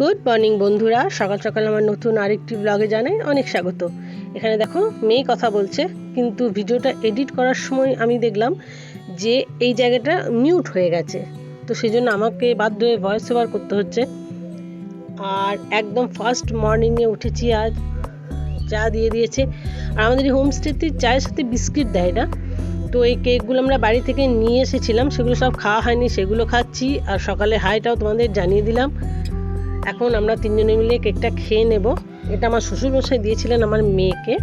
Good morning বন্ধুরা। সকাল সকাল আমার নতুন আরেকটি ব্লগে জানাই অনেক স্বাগত। এখানে দেখো, মেয়ে কথা বলছে, কিন্তু ভিডিওটা এডিট করার সময় আমি দেখলাম যে এই জায়গাটা মিউট হয়ে গেছে। তো সেই জন্য আমাকে বাধ্য হয়ে ভয়েস ওভার করতে হচ্ছে। আর একদম ফার্স্ট মর্নিংয়ে উঠেছি আজ। চা দিয়ে দিয়েছে। আর আমাদের এই হোমস্টেতে চায়ের সাথে বিস্কিট দেয় না। তো এই কেকগুলো আমরা বাড়ি থেকে নিয়ে এসেছিলাম, সেগুলো সব খাওয়া হয়নি, সেগুলো খাচ্ছি। আর সকালে হাইটাও তোমাদের জানিয়ে দিলাম। এখন আমরা তিনজনে মিলে কেকটা খেয়ে নেব। এটা আমার শ্বশুরমশাই দিয়েছিলেন আমার মেয়েকে।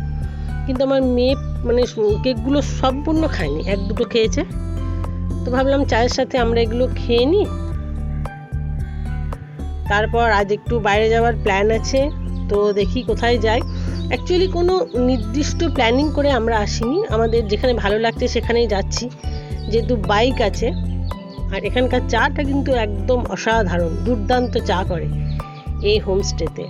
কিন্তু আমার মেয়ে মানে কেকগুলো সম্পূর্ণ খায়নি, এক দুটো খেয়েছে। তো ভাবলাম চায়ের সাথে আমরা এগুলো খেয়ে নিই। তারপর আজ একটু বাইরে যাওয়ার প্ল্যান আছে, তো দেখি কোথায় যাই। অ্যাকচুয়ালি কোনো নির্দিষ্ট প্ল্যানিং করে আমরা আসিনি। আমাদের যেখানে ভালো লাগছে সেখানেই যাচ্ছি। যেহেতু বাইক আছে আর এখানকার চাটা কিন্তু একদম অসাধারণ, দুর্দান্ত চা করে এই হোমস্টেতে।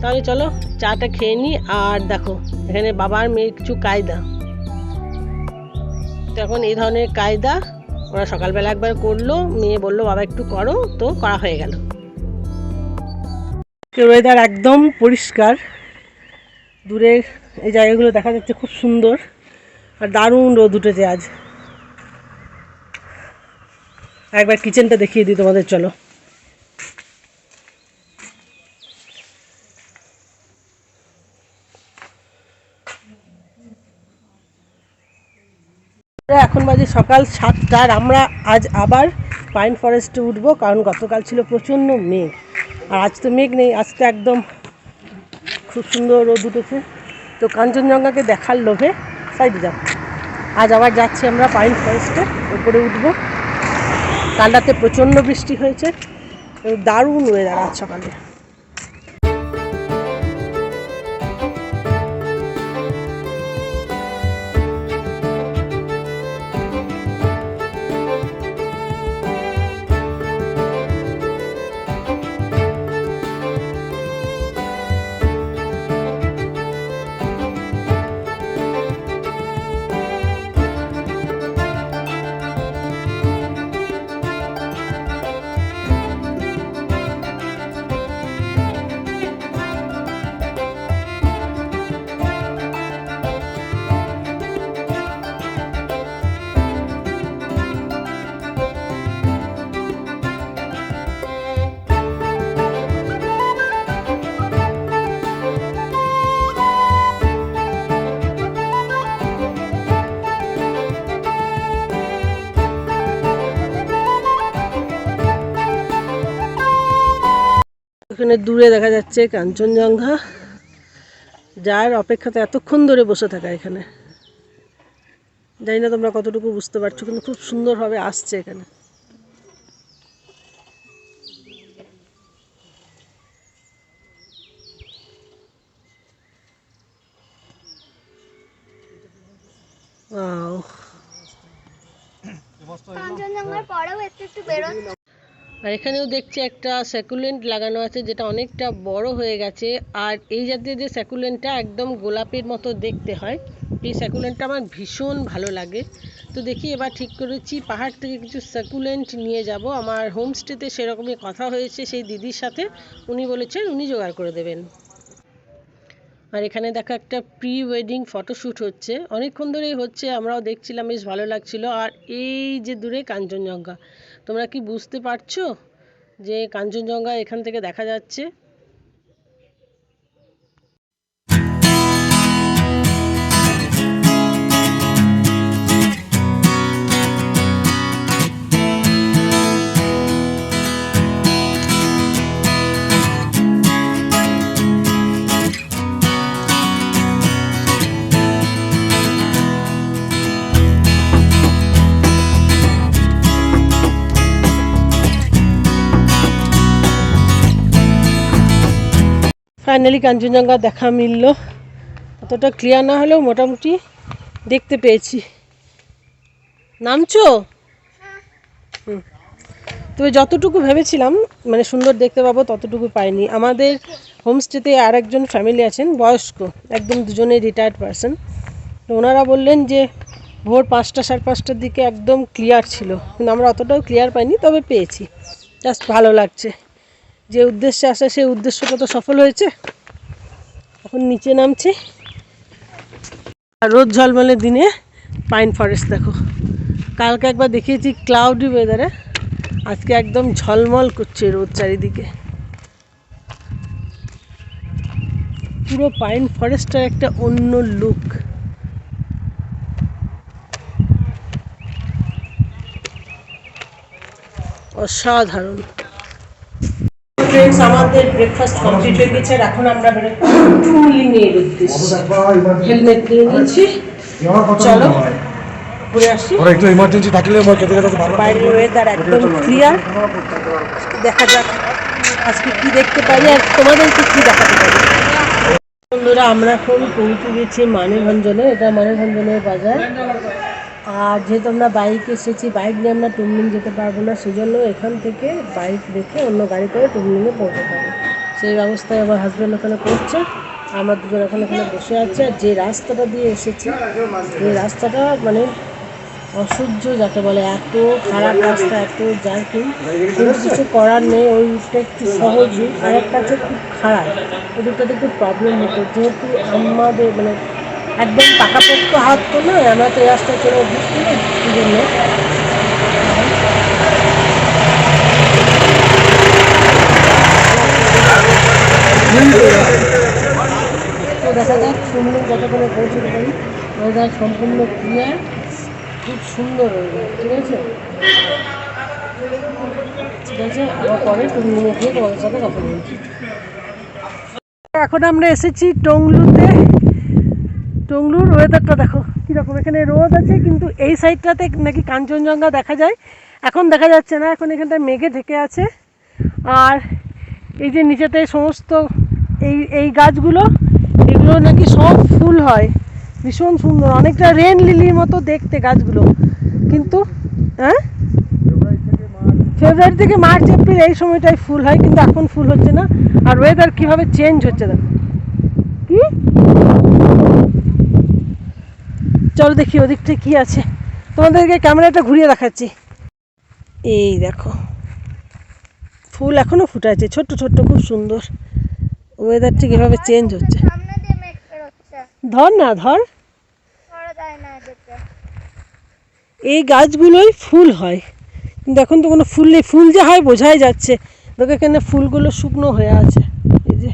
তাহলে চলো, চাটা খেয়ে নিই আর দেখো, এখানে বাবার মেয়ের কিছু কায়দা। তো এখন এই ধরনের কায়দা ওরা সকালবেলা একবার করল, মেয়ে বলল, বাবা, একটু করো। তো করা হয়ে গেল। ওয়েদার একদম পরিষ্কার। দূরের এই জায়গাগুলো দেখা যাচ্ছে খুব সুন্দর। আর দারুণ রোদ উঠেছে আজ। একবার কিচেনটা দেখিয়ে দিই তোমাদের, চলো। এখন বাজে সকাল সাতটার, আমরা আজ আবার পাইন ফরেস্টে উঠবো, কারণ গতকাল ছিল প্রচণ্ড মেঘ। আর আজ তো মেঘ নেই আজ তো একদম খুব সুন্দর রোদ উঠেছে। তো কাঞ্চনজঙ্ঘাকে দেখার লোভে সাইডে যাও আজ আবার যাচ্ছি আমরা পাইন ফরেস্টে উপরে উঠবো। কালটাতে প্রচণ্ড বৃষ্টি হয়েছে দারুণ ওয়েদার আজ সকালে। এখানে দূরে দেখা যাচ্ছে কাঞ্চনজঙ্ঘা। যার অপেক্ষাতে এতক্ষণ ধরে বসে থাকা এখানে। জানি না তোমরা কতটুকু বুঝতে পারছ, কিন্তু খুব সুন্দরভাবে আসছে এখানে. কাঞ্চনজঙ্ঘার পরেও একটু একটু বেরোচ্ছে। আর এখানেও দেখছি একটা স্যাকুলেন্ট লাগানো আছে যেটা অনেকটা বড় হয়ে গেছে। আর এই জাতীয় যে স্যাকুলেন্টটা একদম গোলাপের মতো দেখতে হয়, এই স্যাকুলেন্টটা আমার ভীষণ ভালো লাগে। তো দেখি এবার ঠিক করেছি, পাহাড় থেকে কিছু স্যাকুলেন্ট নিয়ে যাব। আমার হোমস্টেতে সেরকমই কথা হয়েছে সেই দিদির সাথে। উনি বলেছেন উনি জোগাড় করে দেবেন। আর এখানে দেখো একটা প্রি ওয়েডিং ফটোশ্যুট হচ্ছে। অনেকক্ষণ ধরেই হচ্ছে, আমরাও দেখছিলাম, বেশ ভালো লাগছিল। আর এই যে দূরে কাঞ্চনজঙ্ঘা, তোমরা কি বুঝতে পারছ যে কাঞ্চনজঙ্ঘা এখান থেকে দেখা যাচ্ছে? ফাইনালি কাঞ্চনজঙ্ঘা দেখা মিলল। অতটা ক্লিয়ার না হলেও মোটামুটি দেখতে পেয়েছি। নামছো? হুম। তবে যতটুকু ভেবেছিলাম মানে সুন্দর দেখতে পাবো, ততটুকু পাইনি। আমাদের হোমস্টেতে আর একজন ফ্যামিলি আছেন, বয়স্ক, একদম দুজনে রিটায়ার্ড পারসন তো ওনারা বললেন যে, ভোর পাঁচটা সাড়ে পাঁচটার দিকে একদম ক্লিয়ার ছিল। কিন্তু আমরা অতটাও ক্লিয়ার পাইনি, তবে পেয়েছি। জাস্ট ভালো লাগছে। যে উদ্দেশ্যে আসা, সেই উদ্দেশ্যটা তো সফল হয়েছে। এখন নিচে নামছি। আর রোদ ঝলমলে দিনে পাইন ফরেস্ট দেখো। কালকে একবার দেখিয়েছি ক্লাউডি ওয়েদারে আজকে একদম ঝলমল করছে রোদ চারিদিকে। পুরো পাইন ফরেস্টটার একটা অন্য লুক অসাধারণ। ফ্রেন্ডস আমাদের ব্রেকফাস্ট কমপ্লিট হয়ে গেছে। আর এখন আমরা বেরোবো টুলিংয়ের উদ্দেশ্যে। হেলমেট নিয়ে নিয়েছি চলো। ঘুরে আসি। ওরা একটু ইমার্জেন্সি থাকলে আমার খেতে খেতে বাইরের ওয়েদার একদম ক্লিয়ার দেখা যাক আজকে কি দেখতে পারি আর তোমাদেরকে কি দেখাতে পারি। বন্ধুরা আমরা এখন পৌঁছে গেছি মানেভঞ্জনে এটা মানেভঞ্জনের বাজার। আর যেহেতু আমরা বাইক এসেছি, বাইক নিয়ে আমরা টুমলিং যেতে পারব না, সেজন্য এখান থেকে বাইক রেখে অন্য গাড়ি করে টুমলিংয়ে পৌঁছাতে হবে। সেই ব্যবস্থায় আমার হাজব্যান্ড ওখানে করছে। আমরা দুজন এখন এখানে বসে আছে আর যে রাস্তাটা দিয়ে এসেছি, এই রাস্তাটা মানে অসহ্য যাকে বলে, এত খারাপ রাস্তা, এত জার্কিং কিন্তু কিছু করার নেই, ওইটা একটু সহজ আর একটা হচ্ছে খুব খারাপ। ওদিকটাতে একটু প্রবলেম হতো। যেহেতু আমাদের মানে একদম পাকাপোক্ত হাত তো নয়, আমরা তো এই রাস্তায় চলে বুঝতে না জন্য। দেখা যাক, সুন্দর যতক্ষণে পৌঁছতে পারি ওয়েদার সম্পূর্ণ ক্লিয়ার খুব সুন্দর ঠিক আছে? ঠিক আছে, আবার পরে তুমি গিয়ে তোমাদের সাথে কথা বলছি। এখন আমরা এসেছি টংলুতে। টংলুর ওয়েদারটা দেখো, কীরকম। এখানে রোদ আছে, কিন্তু এই সাইডটাতে নাকি কাঞ্চনজঙ্ঘা দেখা যায়। এখন দেখা যাচ্ছে না, এখন এখানটায় মেঘে ঢেকে আছে। আর এই যে নিচেতে সমস্ত এই এই গাছগুলো, এগুলো নাকি সব ফুল হয়। ভীষণ সুন্দর, অনেকটা রেন লিলির মতো দেখতে গাছগুলো। কিন্তু হ্যাঁ? ফেব্রুয়ারি থেকে মার্চ এপ্রিল এই সময়টাই ফুল হয়, কিন্তু এখন ফুল হচ্ছে না। আর ওয়েদার কীভাবে চেঞ্জ হচ্ছে দেখো। কি? চলো দেখি ওদিকটায় কি আছে। তোমাদেরকে ক্যামেরাটা ঘুরিয়ে দেখাচ্ছি। এই দেখো, ফুল এখনও ফুটে আছে ছোট্ট ছোট্ট, খুব সুন্দর। ওয়েদারটা কীভাবে চেঞ্জ হচ্ছে। ধর না, ধর। এই গাছগুলোই ফুল হয়। কিন্তু এখন তো কোনো ফুল নেই। ফুল যে হয়, বোঝাই যাচ্ছে। দেখো এখানে ফুলগুলো শুকনো হয়ে আছে। এই যে,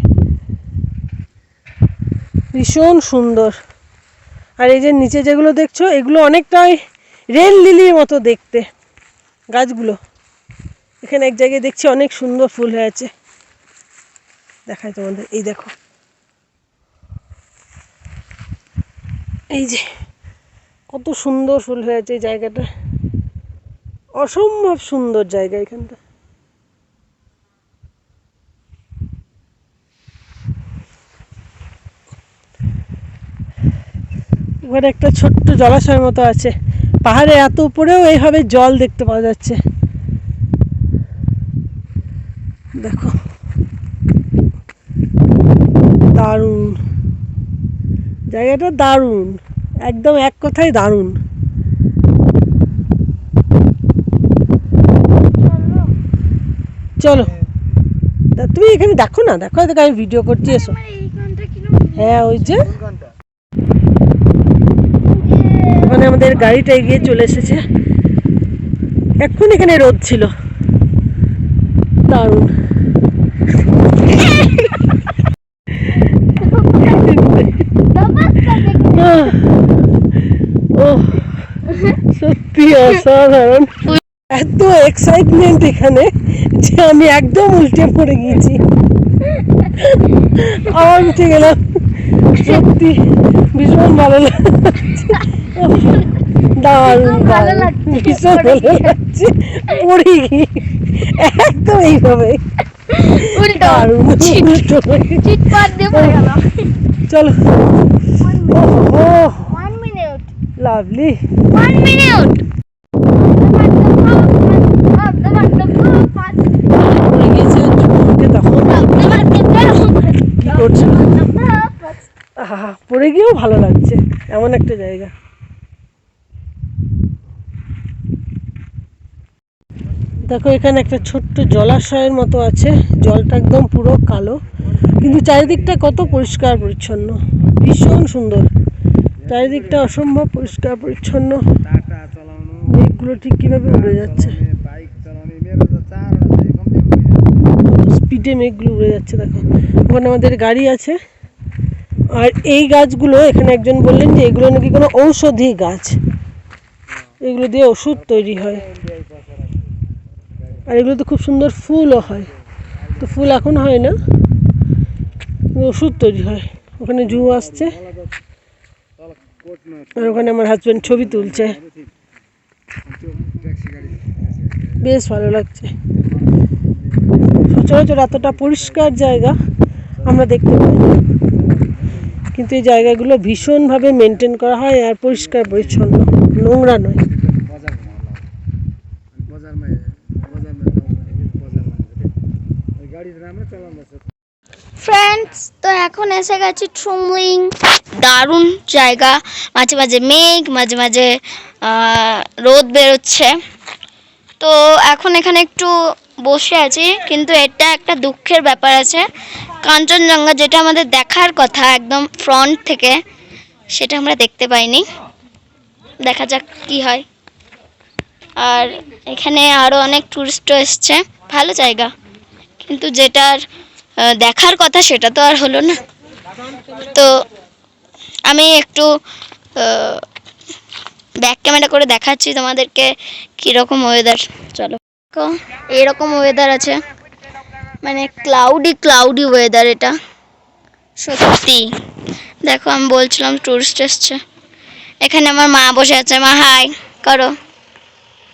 ভীষণ সুন্দর। আর এই যে নিচে যেগুলো দেখছ, এগুলো অনেকটাই রেল লিলির মতো দেখতে গাছগুলো। এখানে এক জায়গায় দেখছি অনেক সুন্দর ফুল হয়ে আছে দেখায় তোমাদের, এই দেখো। এই যে কত সুন্দর ফুল হয়েছে এই জায়গাটা। অসম্ভব সুন্দর জায়গা এখানটা। ওখানে একটা ছোট্ট জলাশয়ের মতো আছে। পাহাড়ে এত উপরেও এইভাবে জল দেখতে পাওয়া যাচ্ছে। দেখো। দারুণ। জায়গাটা দারুণ। একদম এক কথায় দারুণ। চলো। তুমি এখানে দেখো না? দেখো দেখো আমি ভিডিও করছি এসো। আমার হ্যাঁ ওই যে। ওখানে আমাদের গাড়িটা এগিয়ে চলে এসেছে। এখন এখানে রোদ ছিল। দারুণ। ও সত্যি অসাধারণ। এত এক্সাইটমেন্ট এখানে যে আমি একদম উল্টে পড়ে গিয়েছি। আবার উঠে গেলাম। সত্যি ভীষণ ভালো লাগছে। দারুণ ভীষণ পড়ে গিয়ে একদম এইভাবে দারুণ হয়ে। চলো ও লাভলি ওয়ান মিনিট পড়ে গিয়েও ভালো লাগছে এমন একটা জায়গা দেখো, এখানে একটা ছোট্ট জলাশয়ের মতো আছে। জলটা একদম পুরো কালো। কিন্তু চারিদিকটা কত পরিষ্কার পরিচ্ছন্ন। ভীষণ সুন্দর। চারিদিকটা অসম্ভব পরিষ্কার পরিচ্ছন্ন। মেঘগুলো ঠিক কীভাবে উড়ে যাচ্ছে। স্পিডে মেঘগুলো উড়ে যাচ্ছে, দেখো। ওখানে আমাদের গাড়ি আছে। আর এই গাছগুলো, এখানে একজন বললেন যে, এগুলো নাকি কোনো ঔষধি গাছ। এগুলো দিয়ে ওষুধ তৈরি হয়। আর এগুলো তো খুব সুন্দর ফুলও হয়। তো ফুল এখন হয় না। ওষুধ তৈরি হয়। ওখানে জু আসছে। আর ওখানে আমার হাজব্যান্ড ছবি তুলছে। বেশ ভালো লাগছে। সচরাচর এতটা পরিষ্কার জায়গা আমরা দেখতে পাই কিন্তু এই জায়গাগুলো ভীষণভাবে মেনটেন করা হয় আর পরিষ্কার পরিচ্ছন্ন নোংরা নয়। ফ্রেন্ডস তো এখন এসে গেছি ট্রুমলিং দারুণ জায়গা। মাঝে মাঝে মেঘ, মাঝে মাঝে রোদ বেরোচ্ছে। তো এখন এখানে একটু বসে আছি, কিন্তু এটা একটা দুঃখের ব্যাপার আছে। কাঞ্চনজঙ্ঘা যেটা আমাদের দেখার কথা একদম ফ্রন্ট থেকে, সেটা আমরা দেখতে পাইনি। দেখা যাক কি হয়। আর এখানে আরও অনেক টুরিস্টও এসছে। ভালো জায়গা। কিন্তু যেটার দেখার কথা সেটা তো আর হলো না। তো আমি একটু ব্যাক ক্যামেরা করে দেখাচ্ছি তোমাদেরকে কীরকম ওয়েদার চলো। এরকম ওয়েদার আছে। মানে ক্লাউডি ক্লাউডি ওয়েদার এটা। সত্যি। দেখো, আমি বলছিলাম টুরিস্ট এসছে। এখানে আমার মা বসে আছে। মা হাই করো।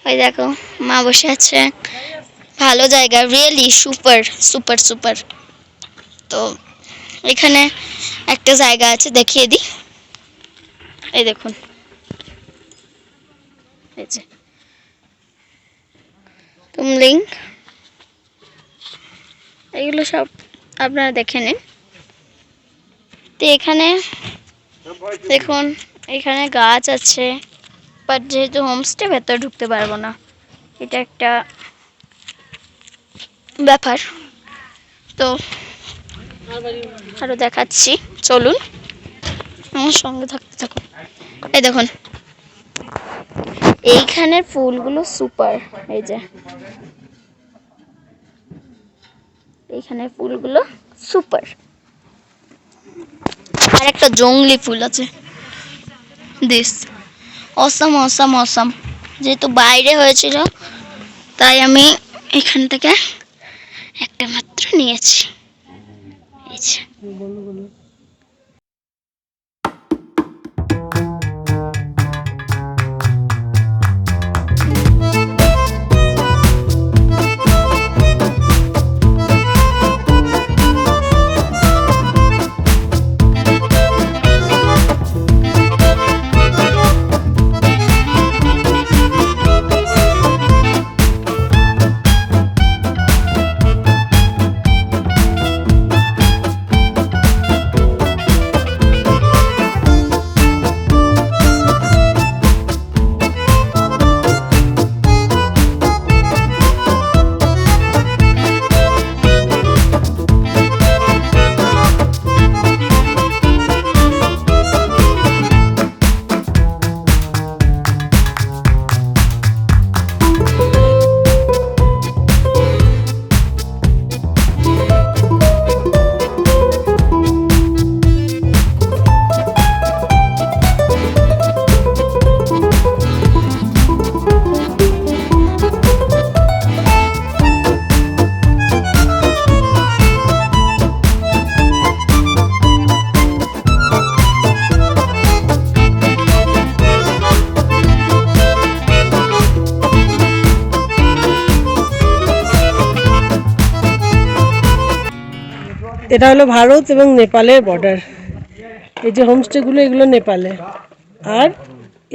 ওই দেখো, মা বসে আছে। ভালো জায়গা রিয়েলি সুপার সুপার সুপার তো এখানে একটা জায়গা আছে, দেখিয়ে দিই। এই দেখুন। তুমলিং। এগুলো সব আপনারা দেখে নিন। তো এখানে দেখুন, এখানে গাছ আছে বাট যেহেতু হোমস্টে ভেতরে ঢুকতে পারব না। এটা একটা ব্যাপার। তো আরও দেখাচ্ছি। চলুন। আমার সঙ্গে থাকতে থাকুন এই দেখুন। এইখানের ফুলগুলো সুপার। এই যে। এইখানের ফুলগুলো সুপার। আর একটা জংলি ফুল আছে। দিস। Awesome awesome awesome. যেহেতু বাইরে হয়েছিল, তাই আমি এখান থেকে একটা মাত্র নিয়েছি। এই এটা হলো ভারত এবং নেপালের বর্ডার এই যে হোমস্টেগুলো এগুলো নেপালে। আর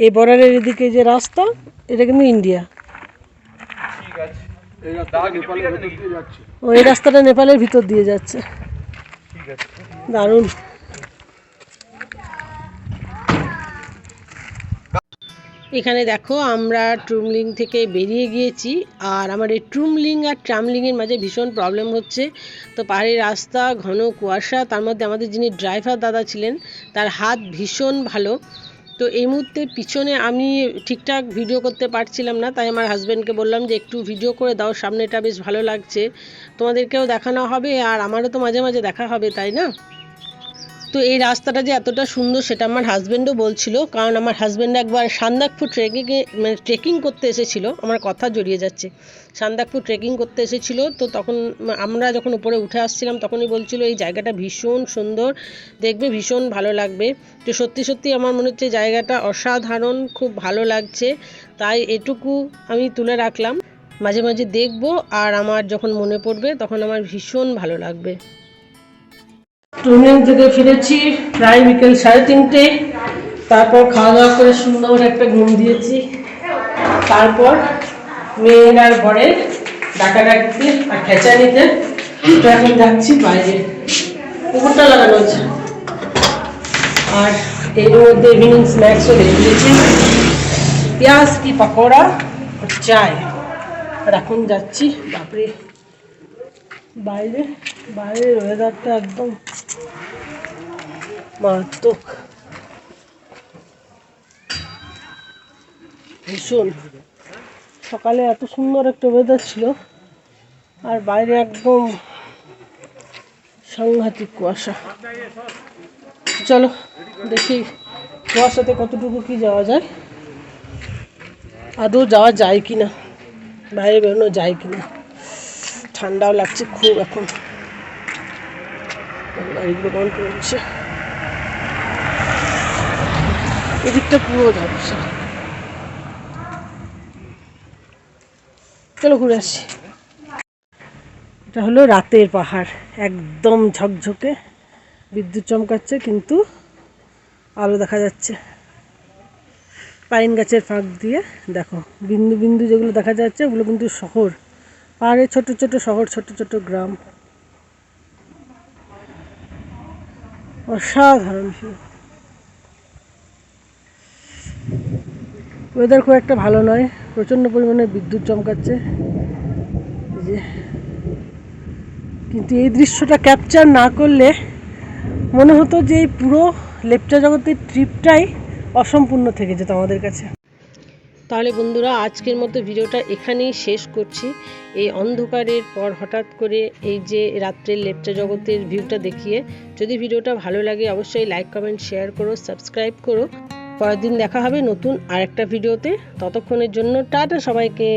এই বর্ডারের এদিকে যে রাস্তা, এটা কিন্তু ইন্ডিয়া। ও, এই রাস্তাটা নেপালের ভিতর দিয়ে যাচ্ছে। দারুণ। এখানে দেখো আমরা ট্রুমলিং থেকে বেরিয়ে গিয়েছি আর আমার এই ট্রুমলিং আর ট্রামলিংয়ের মাঝে ভীষণ প্রবলেম হচ্ছে। তো পাহাড়ি রাস্তা, ঘন কুয়াশা, তার মধ্যে আমাদের যিনি ড্রাইভার দাদা ছিলেন, তার হাত ভীষণ ভালো। তো এই মুহূর্তে পিছনে আমি ঠিকঠাক ভিডিও করতে পারছিলাম না, তাই আমার হাজব্যান্ডকে বললাম যে একটু ভিডিও করে দাও, সামনেটা বেশ ভালো লাগছে। তোমাদেরকেও দেখানো হবে আর আমারও তো মাঝে মাঝে দেখা হবে, তাই না? তো এই রাস্তাটা যে এতটা সুন্দর সেটা আমার হাজব্যান্ডও বলছিল। কারণ আমার হাজব্যান্ড একবার সান্দাকপুর ট্রেকিংয়ে মানে ট্রেকিং করতে এসেছিল। আমার কথা জড়িয়ে যাচ্ছে। সান্দাকপুর ট্রেকিং করতে এসেছিল। তো তখন আমরা যখন উপরে উঠে আসছিলাম, তখনই বলছিল, এই জায়গাটা ভীষণ সুন্দর। দেখবে ভীষণ ভালো লাগবে। তো সত্যি সত্যি আমার মনে হচ্ছে জায়গাটা অসাধারণ, খুব ভালো লাগছে। তাই এটুকু আমি তুলে রাখলাম। মাঝে মাঝে দেখব। আর আমার যখন মনে পড়বে, তখন আমার ভীষণ ভালো লাগবে। ট্রেনিং থেকে ফিরেছি প্রায় বিকেল সাড়ে তিনটে। তারপর খাওয়া দাওয়া করে সুন্দর একটা ঘুম দিয়েছি। তারপর মেয়ের বরের ডাকা ডাকতে আর খেঁচা নিতে তো এখন যাচ্ছি বাইরে। উপরটা লাগানো হচ্ছে আর এর মধ্যে ইভিনিং স্ন্যাক্সও রেখে দিয়েছি। পেঁয়াজ কি পকোড়া চায় আর এখন যাচ্ছি, বাপরে। বাইরে, বাইরের ওয়েদারটা একদম মারাত্মক। ভীষণ সকালে এত সুন্দর একটা ওয়েদার ছিল, আর বাইরে একদম সাংঘাতিক কুয়াশা। চলো, দেখি কুয়াশাতে কতটুকু কি যাওয়া যায়। আদৌ যাওয়া যায় কি না বাইরে বেরোনো যায় কি না ঠান্ডাও লাগছে খুব এখন। এদিকটা পুরো ঝাপসা। চলো ঘুরে আসি। এটা হলো রাতের পাহাড়, একদম ঝকঝকে। বিদ্যুৎ চমকাচ্ছে, কিন্তু আলো দেখা যাচ্ছে। পাইন গাছের ফাঁক দিয়ে, দেখো, বিন্দু বিন্দু যেগুলো দেখা যাচ্ছে, ওগুলো কিন্তু শহর। পাহাড়ে ছোট ছোট শহর, ছোট ছোট গ্রাম। অসাধারণ ওয়েদার খুব একটা ভালো নয়, প্রচণ্ড পরিমাণে বিদ্যুৎ চমকাচ্ছে। যে। কিন্তু এই দৃশ্যটা ক্যাপচার না করলে মনে হতো যে এই পুরো লেপচা জগতের ট্রিপটাই অসম্পূর্ণ থেকে যেত আমাদের কাছে। তাহলে বন্ধুরা, আজকের মতো ভিডিওটা এখানেই শেষ করছি। এই অন্ধকারের পর হঠাৎ করে এই যে রাত্রের লেপচা জগতের ভিউটা দেখিয়ে, যদি ভিডিওটা ভালো লাগে অবশ্যই লাইক কমেন্ট শেয়ার করো সাবস্ক্রাইব করো। পরের দিন দেখা হবে নতুন আরেকটা ভিডিওতে। ততক্ষণের জন্য টাটা সবাইকে।